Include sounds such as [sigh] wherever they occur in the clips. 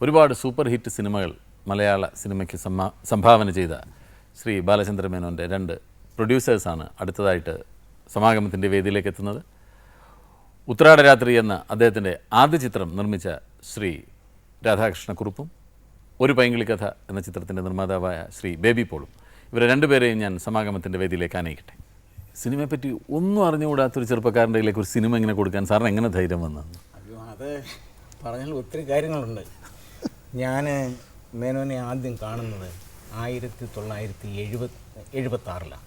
ഒരുപാട് super hit സിനിമകൾ മലയാള സിനിമയ്ക്ക് സംഭാവന ചെയ്ത ശ്രീ ബാലചന്ദ്ര മേനോന്റെ രണ്ട് പ്രൊഡ്യൂസേഴ്സാണ് അടുത്തതായിട്ട് സമാഗമത്തിന്റെ വേദിയിലേക്ക് എത്തുന്നത്. ഉത്രാട രാത്രി എന്ന അദ്ദേഹത്തിന്റെ ആദ്യ ചിത്രം നിർമ്മിച്ച ശ്രീ രാധാകൃഷ്ണക്കുറുപ്പും ഒരു പൈങ്കിളി കഥ എന്ന ചിത്രത്തിന്റെ നിർമ്മാതാവായ ശ്രീ ബേബി പോളും. ഇവരെ രണ്ടുപേരെയും ഞാൻ സമാഗമത്തിന്റെ വേദിയിലേക്ക് ആനയിക്കട്ടെ സിനിമയെപ്പറ്റി ഒന്നും അറിഞ്ഞുകൂടാത്തൊരു ചെറുപ്പക്കാരന്റെ കയ്യിലേക്ക് ഒരു സിനിമ ഇങ്ങനെ കൊടുക്കാൻ സാറിന് എങ്ങനെ ധൈര്യം വന്നു? അത് പറഞ്ഞാൽ ഒത്തിരി കാര്യങ്ങളുണ്ട് ഞാൻ മേനോനെ ആദ്യം കാണുന്നത് ആയിരത്തി തൊള്ളായിരത്തി എഴുപത് എഴുപത്താറിലാണ്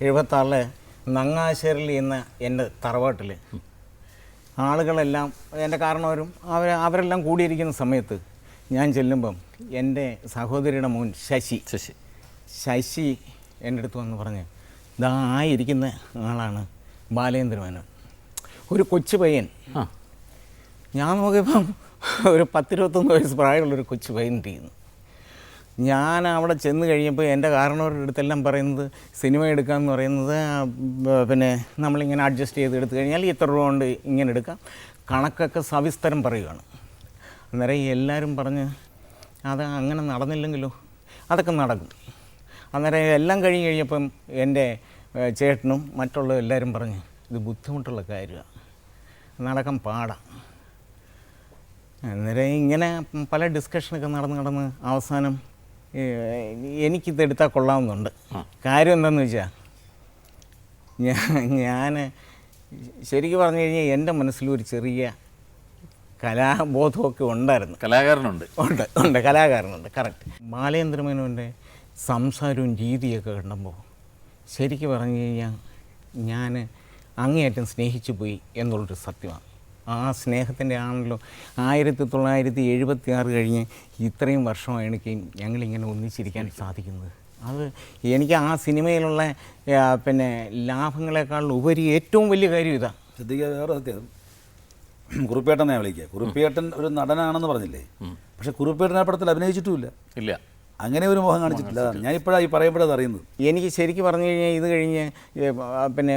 എഴുപത്താറിൽ നങ്ങാശ്ശേരിൽ എന്ന എന്റെ തറവാട്ടിൽ ആളുകളെല്ലാം എന്റെ കാരണവരും അവർ അവരെല്ലാം കൂടിയിരിക്കുന്ന സമയത്ത് ഞാൻ ചെല്ലുമ്പം എന്റെ സഹോദരിയുടെ മോൻ ശശി ശശി. ശശി എന്റെ അടുത്ത് വന്ന് പറഞ്ഞ് ഇതാ ആയിരിക്കുന്ന ഇരിക്കുന്ന ആളാണ് ബാലേന്ദ്രമേനോൻ. ഒരു കൊച്ചു പയ്യൻ. ഞാൻ നോക്കിയപ്പം ഒരു പത്തിരുപത്തൊന്ന് വയസ്സ് പ്രായമുള്ളൊരു കൊച്ചു പെയിന്റ് ചെയ്യുന്നു ഞാൻ അവിടെ ചെന്ന് കഴിഞ്ഞപ്പോൾ എന്റെ കാരണവരുടെ അടുത്തെല്ലാം പറയുന്നത് സിനിമ എടുക്കാമെന്ന് പറയുന്നത് പിന്നെ നമ്മളിങ്ങനെ അഡ്ജസ്റ്റ് ചെയ്ത് എടുത്തു കഴിഞ്ഞാൽ ഇത്ര രൂപ കൊണ്ട് ഇങ്ങനെ എടുക്കാം. കണക്കൊക്കെ സവിസ്തരം പറയുകയാണ് അന്നേരം എല്ലാവരും പറഞ്ഞ് അത് അങ്ങനെ നടന്നില്ലെങ്കിലോ? അതൊക്കെ നടക്കും. അന്നേരം എല്ലാം കഴിഞ്ഞ് കഴിഞ്ഞപ്പം എന്റെ ചേട്ടനും മറ്റുള്ള എല്ലാവരും പറഞ്ഞ് ഇത് ബുദ്ധിമുട്ടുള്ള കാര്യമാണ് നടക്കാൻ പാടാം. അന്നേരം ഇങ്ങനെ പല ഡിസ്കഷനൊക്കെ നടന്ന് നടന്ന് അവസാനം ഏ, എനിക്കിത് എടുത്താൽ കൊള്ളാമെന്നുണ്ട് കാര്യം എന്താണെന്ന് വെച്ചാൽ ഞാൻ ഞാൻ ശരിക്കും പറഞ്ഞു കഴിഞ്ഞാൽ എന്റെ മനസ്സിലൊരു ചെറിയ കലാബോധമൊക്കെ ഉണ്ടായിരുന്നു. കലാകാരനുണ്ട്. ഉണ്ട് ഉണ്ട് കലാകാരനുണ്ട് കറക്റ്റ് ബാലേന്ദ്രമേനോന്റെ സംസാരവും രീതിയൊക്കെ കണ്ടുമ്പോൾ ശരിക്കും പറഞ്ഞു കഴിഞ്ഞാൽ ഞാൻ അങ്ങേയറ്റം സ്നേഹിച്ചു പോയി എന്നുള്ളൊരു സത്യമാണ്. ആ സ്നേഹത്തിന്റെ ആണല്ലോ. ആയിരത്തി തൊള്ളായിരത്തി എഴുപത്തി ആറ് കഴിഞ്ഞ് ഇത്രയും വർഷമായിട്ട് ഞങ്ങളിങ്ങനെ ഒന്നിച്ചിരിക്കാൻ സാധിക്കുന്നത്. അത് എനിക്ക് ആ സിനിമയിലുള്ള പിന്നെ ലാഭങ്ങളെക്കാൾ ഉപരി ഏറ്റവും വലിയ കാര്യം ഇതാണ് ശ്രദ്ധിക്കുക വേറെ സത്യം. കുറുപ്പേട്ടനെ വിളിക്കുക കുറുപ്പേട്ടൻ ഒരു നടനാണെന്ന് പറഞ്ഞില്ലേ? പക്ഷെ കുറുപ്പേട്ടൻ ആ പടത്തിൽ അഭിനയിച്ചിട്ടുമില്ല. ഇല്ല. അങ്ങനെ ഒരു മോഹം കാണിച്ചിട്ടില്ല. അതാണ് ഞാൻ ഇപ്പോഴാണ് ഈ പറയുമ്പോഴത് അറിയുന്നത്. എനിക്ക് ശരിക്കും പറഞ്ഞു കഴിഞ്ഞാൽ ഇത് കഴിഞ്ഞ് പിന്നെ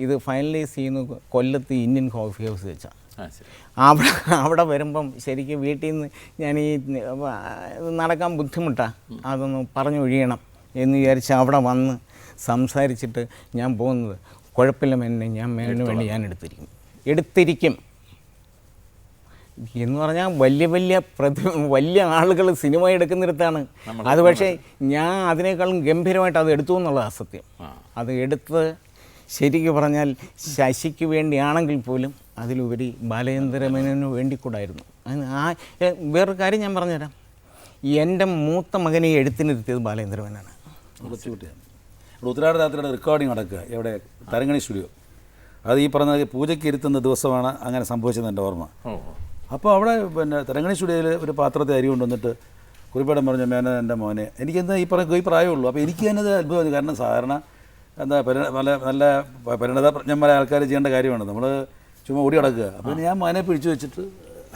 ഇത് ഫൈനലൈസ് ചെയ്യുന്ന കൊല്ലത്ത് ഇന്ത്യൻ കോഫി ഹൗസ് വെച്ചാണ് ആ അവിടെ അവിടെ വരുമ്പം ശരിക്കും വീട്ടിൽ നിന്ന് ഞാൻ ഈ നടക്കാൻ ബുദ്ധിമുട്ടാണ് അതൊന്ന് പറഞ്ഞൊഴിയണം എന്ന് വിചാരിച്ച് അവിടെ വന്ന് സംസാരിച്ചിട്ട് ഞാൻ പോകുന്നത് കുഴപ്പമില്ല മേനെ ഞാൻ മേനു വേണ്ടി ഞാൻ എടുത്തിരിക്കും. എടുത്തിരിക്കും. എന്ന് പറഞ്ഞാൽ വലിയ വലിയ പ്രതി വലിയ ആളുകൾ സിനിമ എടുക്കുന്നിടത്താണ്. അത് പക്ഷേ ഞാൻ അതിനേക്കാളും ഗംഭീരമായിട്ട് അത് എടുത്തു എന്നുള്ളതാണ് സത്യം. അത് എടുത്ത് ശരിക്കും പറഞ്ഞാൽ ശശിക്ക് വേണ്ടിയാണെങ്കിൽ പോലും അതിലുപരി ബാലചന്ദ്രമേനു വേണ്ടിക്കൂടായിരുന്നു. കൂടായിരുന്നു ആ വേറൊരു കാര്യം ഞാൻ പറഞ്ഞുതരാം. എന്റെ മൂത്ത മകനെ എഴുത്തിനിരുത്തിയത് ബാലചന്ദ്രമേനാണ് കൊച്ചുകുട്ടിയാണ് ഇവിടെ ഉത്തരാട രാത്രിയുടെ റെക്കോർഡിംഗ് നടക്കുക. എവിടെ? തരങ്ങണി സ്റ്റുഡിയോ അത് ഈ പറഞ്ഞ പൂജയ്ക്ക് ഇരുത്തുന്ന ദിവസമാണ് അങ്ങനെ സംഭവിച്ചത് എന്റെ ഓർമ്മ. അപ്പോൾ അവിടെ പിന്നെ തരങ്ങണി സ്റ്റുഡിയോയിൽ ഒരു പാത്രത്തെ അരി കൊണ്ടുവന്നിട്ട് കുറിപ്പേടം പറഞ്ഞു മേന എന്റെ മോനെ. എനിക്കെന്താ ഈ പറഞ്ഞ ഈ പ്രായമുള്ളൂ അപ്പോൾ എനിക്ക് തന്നെ അത് അത്ഭുതം തോന്നി. കാരണം സാധാരണ എന്താ പരി നല്ല നല്ല പരിണത പ്രജ്ഞന്മാരെ ആൾക്കാർ ചെയ്യേണ്ട കാര്യമാണ്. നമ്മൾ ചുമ്മാ ഓടി കിടക്കുക അപ്പം ഞാൻ മനെ പിടിച്ചു വെച്ചിട്ട്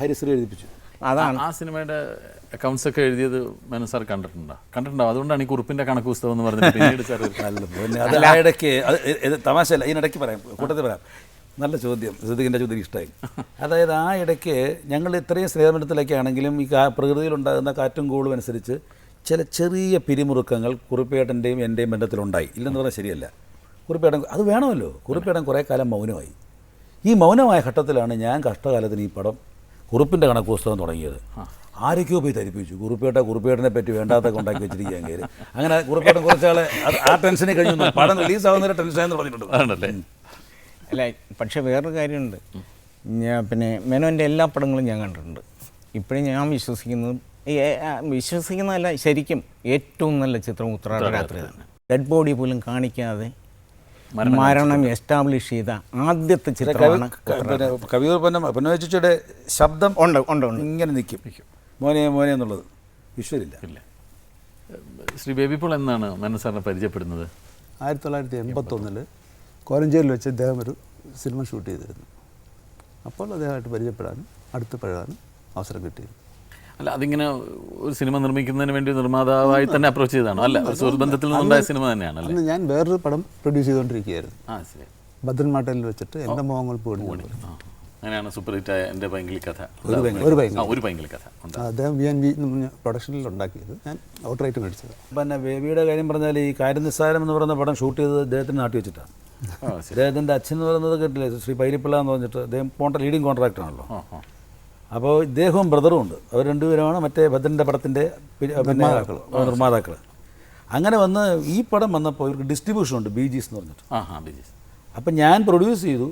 ഹരിശ്രീ എഴുതിപ്പിച്ചു. അതാണ്. ആ സിനിമയുടെ അക്കൗണ്ട്സ് ഒക്കെ എഴുതിയത് മേനു സാർ കണ്ടിട്ടുണ്ടോ? കണ്ടിട്ടുണ്ടോ? അതുകൊണ്ടാണ് ഈ കുറിപ്പിന്റെ കണക്ക് പുസ്തകം എന്ന് പറഞ്ഞത് പിന്നീട് [laughs] സാർ [laughs] അത് ആ ഇടയ്ക്ക് അത് തമാശയല്ല ഇതിനിടയ്ക്ക് പറയാം കൂട്ടത്തിൽ പറയാം. നല്ല ചോദ്യം ശ്രദ്ധിക്കേണ്ട ചോദ്യം ഇഷ്ടമായി. [laughs] അതായത് ആ ഇടയ്ക്ക് ഞങ്ങൾ ഇത്രയും സ്നേഹബന്ധത്തിലൊക്കെ ആണെങ്കിലും ഈ കാ പ്രകൃതിയിലുണ്ടാകുന്ന കാറ്റും കൂളും അനുസരിച്ച് ചില ചെറിയ പിരിമുറുക്കങ്ങൾ കുറിപ്പേട്ടന്റെയും എന്റെയും ബന്ധത്തിലുണ്ടായി. ഇല്ലെന്ന് പറഞ്ഞാൽ ശരിയല്ല. കുറിപ്പേട്ടൻ അത് വേണമല്ലോ. കുറിപ്പേട്ടൻ കുറേ കാലം മൗനമായി. ഈ മൗനമായ ഘട്ടത്തിലാണ് ഞാൻ കഷ്ടകാലത്തിന് ഈ പടം കുറിപ്പിന്റെ കണക്ക് പുസ്തകം തുടങ്ങിയത് ആരൊക്കെയോ പോയി ധരിപ്പിച്ചു. കുറുപ്പേട്ട കുറുപ്പേട്ടനെ പറ്റി വേണ്ടാത്തൊക്കെ ഉണ്ടാക്കി വെച്ചിരിക്കാൻ കയറി അങ്ങനെ കുറുപ്പേട്ടൻ കുറച്ചാളെ ആ ടെൻഷനെ കഴിഞ്ഞു. പടം റിലീസ് ആവുന്ന ടെൻഷനായെന്ന് പറഞ്ഞിട്ടുണ്ട്. അല്ല പക്ഷേ വേറൊരു കാര്യമുണ്ട്. ഞാൻ പിന്നെ മേനോന്റെ എല്ലാ പടങ്ങളും ഞാൻ കണ്ടിട്ടുണ്ട്. ഇപ്പോഴും ഞാൻ വിശ്വസിക്കുന്നത് വിശ്വസിക്കുന്നതല്ല ശരിക്കും ഏറ്റവും നല്ല ചിത്രം രാത്രി തന്നെ. ഡെഡ് ബോഡി പോലും കാണിക്കാതെ മരണം എസ്റ്റാബ്ലിഷ് ചെയ്ത ആദ്യത്തെ ചിത്രമാണ് കവിയൂർ പൊന്ന ശബ്ദം ഉണ്ട് ഉണ്ട് ഇങ്ങനെ നിൽക്കും. മോനെ മോനെ എന്നുള്ളത്. വിഷ്വലില്ല ഇല്ല. ശ്രീ ബേബി പോൾ എന്നാണ് മനസ്സാറിനെ സാറിനെ പരിചയപ്പെടുന്നത്? ആയിരത്തി തൊള്ളായിരത്തി എൺപത്തൊന്നിൽ കോരഞ്ചേരിൽ വെച്ച് അദ്ദേഹം ഒരു സിനിമ ഷൂട്ട് ചെയ്തിരുന്നു. അപ്പോൾ അദ്ദേഹമായിട്ട് പരിചയപ്പെടാനും അടുത്ത് പഴകാനും അവസരം കിട്ടിയിരുന്നു. അല്ല അതിങ്ങനെ ഒരു സിനിമ നിർമ്മിക്കുന്നതിന് വേണ്ടി നിർമ്മാതാവായി തന്നെ അപ്രോച്ച് ചെയ്താണോ അല്ല സുഹൃബന്ധത്തിൽ നിന്നുണ്ടായ സിനിമ തന്നെയാണ് അല്ലേ? അന്ന് ഞാൻ വേറൊരു പടം പ്രൊഡ്യൂസ് ചെയ്തുകൊണ്ടിരിക്കുകയായിരുന്നു ആ ശരി. ഭദ്രൻ മാട്ടലിൽ വെച്ചിട്ട് എന്റെ മോഹങ്ങൾ പോയി അങ്ങനെയാണ് സൂപ്പർ ഹിറ്റായ എന്റെ പൈങ്കിളി കഥ ഒരു പൈങ്കിളി. കഥ ഉണ്ട് അദ്ദേഹം വി എൻ വി എന്ന് പറഞ്ഞ പ്രൊഡക്ഷനിൽ ഉണ്ടാക്കിയത്. ഞാൻ ഔട്ട് റൈറ്റ് മേടിച്ചത് പിന്നെ ബേബിയുടെ കാര്യം പറഞ്ഞാൽ ഈ കാര്യനിസ്സാരം എന്ന് പറയുന്ന പടം ഷൂട്ട് ചെയ്തത് അദ്ദേഹത്തിന് നാട്ടി വെച്ചിട്ടാണ് അദ്ദേഹത്തിന്റെ അച്ഛൻ എന്ന് പറയുന്നത് കേട്ടില്ലേ? ശ്രീ പൈരിപ്പിള്ള എന്ന് പറഞ്ഞിട്ട് അദ്ദേഹം പോണ്ട ലീഡിങ് കോൺട്രാക്ടറാണല്ലോ അപ്പോൾ ഇദ്ദേഹവും ബ്രദറും ഉണ്ട്. അവർ രണ്ടുപേരുമാണ് മറ്റേ ഭദ്രന്റെ പടത്തിന്റെ നിർമ്മാതാക്കൾ. നിർമ്മാതാക്കൾ അങ്ങനെ വന്ന് ഈ പടം വന്നപ്പോൾ ഇവർക്ക് ഡിസ്ട്രിബ്യൂഷൻ ഉണ്ട് ബി ജിസ് എന്ന് പറഞ്ഞിട്ട്. ആ അപ്പം ഞാൻ പ്രൊഡ്യൂസ് ചെയ്തു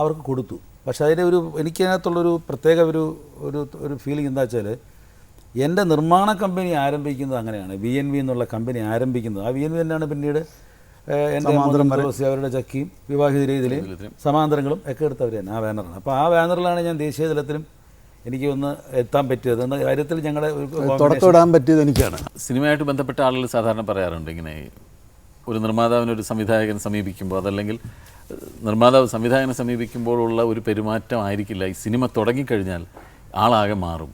അവർക്ക് കൊടുത്തു. പക്ഷേ അതിന്റെ ഒരു എനിക്കതിനകത്തുള്ളൊരു പ്രത്യേക ഒരു ഒരു ഒരു ഫീലിംഗ് എന്താ വെച്ചാൽ എന്റെ നിർമ്മാണ കമ്പനി ആരംഭിക്കുന്നത് അങ്ങനെയാണ്. വി എൻ വി എന്നുള്ള കമ്പനി ആരംഭിക്കുന്നത്. ആ വി എൻ വി തന്നെയാണ് പിന്നീട് എന്റെ അവരുടെ ചക്കിയും വിവാഹിത രീതിയിൽ സമാന്തരങ്ങളും ഒക്കെ എടുത്തവർ തന്നെ ആ ബാനറാണ് അപ്പോൾ ആ ബാനറിലാണ് ഞാൻ ദേശീയ തലത്തിലും എനിക്ക് ഒന്ന് എത്താൻ പറ്റിയത്. എന്ന കാര്യത്തിൽ ഞങ്ങളുടെ പറ്റിയത് എനിക്കാണ്. സിനിമയായിട്ട് ബന്ധപ്പെട്ട ആളുകൾ സാധാരണ പറയാറുണ്ട് ഇങ്ങനെ ഒരു നിർമ്മാതാവിനെ ഒരു സംവിധായകൻ സമീപിക്കുമ്പോൾ അതല്ലെങ്കിൽ നിർമ്മാതാവ് സംവിധായകനെ സമീപിക്കുമ്പോഴുള്ള ഒരു പെരുമാറ്റം ആയിരിക്കില്ല. ഈ സിനിമ തുടങ്ങിക്കഴിഞ്ഞാൽ ആളാകെ മാറും.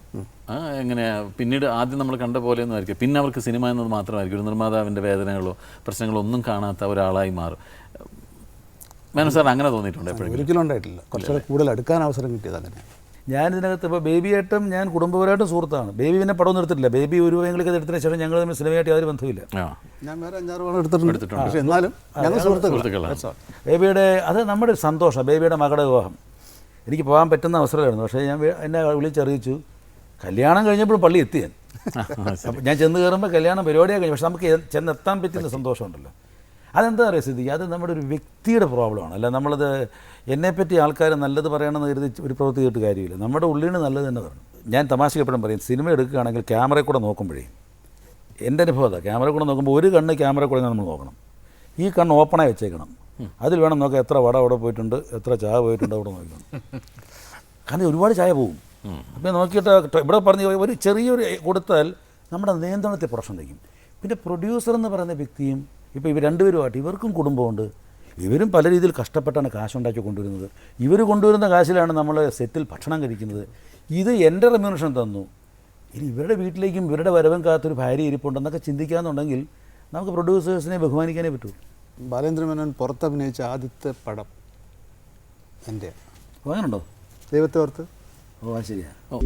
എങ്ങനെ പിന്നീട് ആദ്യം നമ്മൾ കണ്ട പോലെയൊന്നും ആയിരിക്കും പിന്നെ അവർക്ക് സിനിമ എന്നത് മാത്രമായിരിക്കും. ഒരു നിർമ്മാതാവിന്റെ വേദനകളോ പ്രശ്നങ്ങളോ ഒന്നും കാണാത്ത ഒരാളായി മാറും. മാനസാർ സാർ അങ്ങനെ തോന്നിയിട്ടുണ്ട് എപ്പോഴും ഒരിക്കലും ഉണ്ടായിട്ടില്ല. കുറച്ചുകൂടെ കൂടുതൽ അടുക്കാൻ അവസരം കിട്ടിയത് അങ്ങനെയാണ് ഞാൻ ഇതിനകത്ത് ഇപ്പോൾ ബേബിയായിട്ടും ഞാൻ കുടുംബപരമായിട്ടും സുഹൃത്താണ്. ബേബി പിന്നെ പടം എടുത്തിട്ടില്ല. ബേബി ഒരു എങ്കിലും എടുത്തതിന് ശേഷം ഞങ്ങൾ തമ്മിൽ സിനിമയായിട്ട് യാതൊരു ബന്ധമില്ല ഞാൻ വേറെ അഞ്ചാറ് എടുത്തിട്ടുണ്ട്. പക്ഷേ എന്നാലും. ബേബിയുടെ അത് നമ്മുടെ ഒരു സന്തോഷം. ബേബിയുടെ മകളുടെ വിവാഹം. എനിക്ക് പോകാൻ പറ്റുന്ന അവസരമായിരുന്നു. പക്ഷേ ഞാൻ എന്നെ വിളിച്ചറിയിച്ചു. കല്യാണം കഴിഞ്ഞപ്പോൾ പള്ളി എത്തി ഞാൻ. ഞാൻ ചെന്ന് കയറുമ്പോൾ കല്യാണം പരിപാടിയാണ് കഴിഞ്ഞു. പക്ഷെ നമുക്ക് ചെന്നെത്താൻ പറ്റുന്ന സന്തോഷമുണ്ടല്ലോ. അതെന്താ പറയുക സ്ഥിതി അത് നമ്മുടെ ഒരു വ്യക്തിയുടെ പ്രോബ്ലമാണ് അല്ല നമ്മളത് എന്നെപ്പറ്റി ആൾക്കാർ നല്ലത് പറയണമെന്ന് കരുതി ഒരു പ്രവൃത്തി കേട്ട് കാര്യമില്ല. നമ്മുടെ ഉള്ളിന് നല്ലത് തന്നെ പറയണം. ഞാൻ തമാശക്ക് പറയും സിനിമ എടുക്കുകയാണെങ്കിൽ ക്യാമറയിൽ കൂടെ നോക്കുമ്പോഴേ എന്റെ അനുഭവം അതാ. ക്യാമറ കൂടെ നോക്കുമ്പോൾ ഒരു കണ്ണ് ക്യാമറ കൂടെ നമ്മൾ നോക്കണം. ഈ കണ്ണ് ഓപ്പണായി വെച്ചേക്കണം. അതിൽ വേണം നോക്കാം എത്ര വട അവിടെ പോയിട്ടുണ്ട് എത്ര ചായ പോയിട്ടുണ്ട് അവിടെ നോക്കണം. കാരണം ഒരുപാട് ചായ പോകും അപ്പോൾ നോക്കിയിട്ട് ഇവിടെ പറഞ്ഞ ഒരു ചെറിയൊരു കൊടുത്താൽ നമ്മുടെ നിയന്ത്രണത്തെ പ്രശ്നം വയ്ക്കും പിന്നെ പ്രൊഡ്യൂസർ എന്ന് പറയുന്ന വ്യക്തിയും ഇപ്പോൾ ഇവർ രണ്ടുപേരുമായിട്ട് ഇവർക്കും കുടുംബമുണ്ട്. ഇവരും പല രീതിയിൽ കഷ്ടപ്പെട്ടാണ് കാശുണ്ടാക്കി കൊണ്ടുവരുന്നത്. ഇവർ കൊണ്ടുവരുന്ന കാശിലാണ് നമ്മൾ സെറ്റിൽ ഭക്ഷണം കഴിക്കുന്നത്. ഇത് എന്റെ റെമ്യൂണേഷൻ തന്നു. ഇനി ഇവരുടെ വീട്ടിലേക്കും ഇവരുടെ വരവും കാത്തൊരു ഭാര്യ ഇരിപ്പുണ്ടെന്നൊക്കെ ചിന്തിക്കാന്നുണ്ടെങ്കിൽ നമുക്ക് പ്രൊഡ്യൂസേഴ്സിനെ ബഹുമാനിക്കാനേ പറ്റൂ. ബാലേന്ദ്ര മേനോൻ പുറത്തഭിനയിച്ച ആദ്യത്തെ പടം എന്റെ അങ്ങനെയുണ്ടോ ദൈവത്തെ ഓർത്ത്. ഓ ശരിയാ. ഓ.